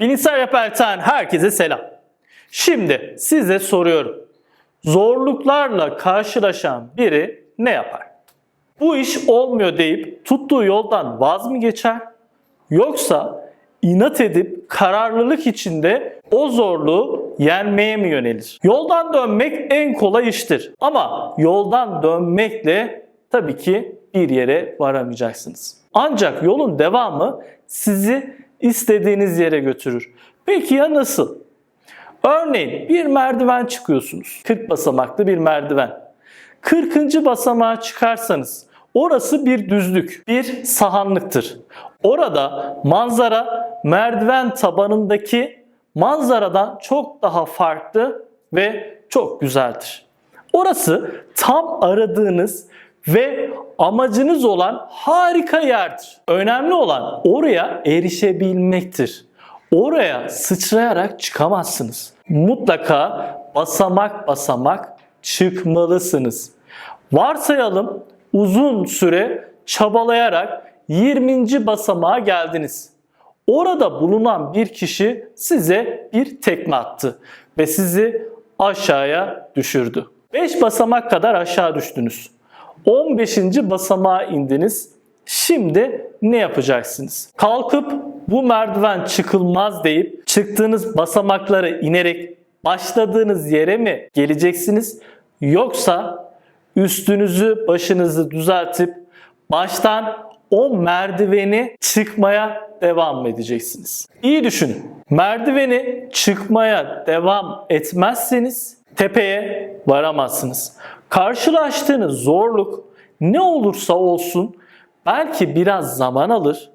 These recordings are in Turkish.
Bilimsel Rehber'ten herkese selam. Şimdi size soruyorum. Zorluklarla karşılaşan biri ne yapar? Bu iş olmuyor deyip tuttuğu yoldan vaz mı geçer? Yoksa inat edip kararlılık içinde o zorluğu yenmeye mi yönelir? Yoldan dönmek en kolay iştir. Ama yoldan dönmekle tabii ki bir yere varamayacaksınız. Ancak yolun devamı sizi istediğiniz yere götürür. Peki ya nasıl? Örneğin bir merdiven çıkıyorsunuz. 40 basamaklı bir merdiven. 40. basamağa çıkarsanız orası bir düzlük, bir sahanlıktır. Orada manzara merdiven tabanındaki manzaradan çok daha farklı ve çok güzeldir. Orası tam aradığınız ve amacınız olan harika yerdir. Önemli olan oraya erişebilmektir. Oraya sıçrayarak çıkamazsınız. Mutlaka basamak basamak çıkmalısınız. Varsayalım uzun süre çabalayarak 20. basamağa geldiniz. Orada bulunan bir kişi size bir tekme attı ve sizi aşağıya düşürdü. 5 basamak kadar aşağı düştünüz. 15. basamağa indiniz. Şimdi ne yapacaksınız? Kalkıp bu merdiven çıkılmaz deyip çıktığınız basamakları inerek başladığınız yere mi geleceksiniz? Yoksa üstünüzü başınızı düzeltip baştan o merdiveni çıkmaya devam edeceksiniz? İyi düşünün. Merdiveni çıkmaya devam etmezseniz tepeye varamazsınız. Karşılaştığınız zorluk ne olursa olsun belki biraz zaman alır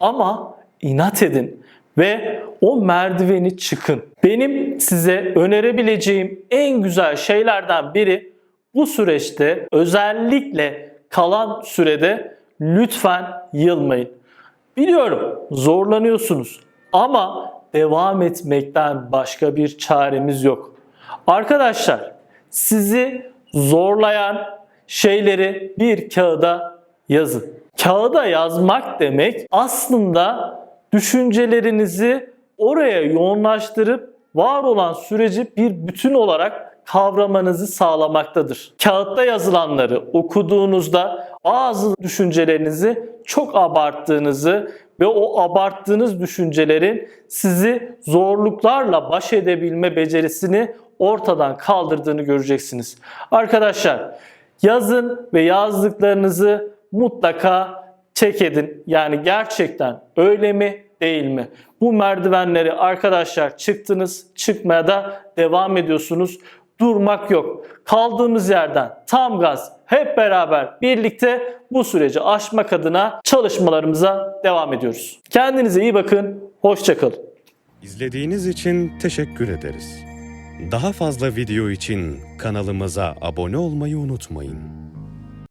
ama inat edin ve o merdiveni çıkın. Benim size önerebileceğim en güzel şeylerden biri bu süreçte özellikle kalan sürede lütfen yılmayın. Biliyorum zorlanıyorsunuz ama devam etmekten başka bir çaremiz yok. Arkadaşlar sizi zorlayan şeyleri bir kağıda yazın. Kağıda yazmak demek aslında düşüncelerinizi oraya yoğunlaştırıp var olan süreci bir bütün olarak kavramanızı sağlamaktadır. Kağıtta yazılanları okuduğunuzda bazı düşüncelerinizi çok abarttığınızı ve o abarttığınız düşüncelerin sizi zorluklarla baş edebilme becerisini ortadan kaldırdığını göreceksiniz. Arkadaşlar yazın ve yazdıklarınızı mutlaka çek edin. Yani gerçekten öyle mi değil mi? Bu merdivenleri arkadaşlar çıktınız, çıkmaya da devam ediyorsunuz. Durmak yok. Kaldığımız yerden tam gaz hep beraber birlikte bu süreci aşmak adına çalışmalarımıza devam ediyoruz. Kendinize iyi bakın. Hoşçakalın. İzlediğiniz için teşekkür ederiz. Daha fazla video için kanalımıza abone olmayı unutmayın.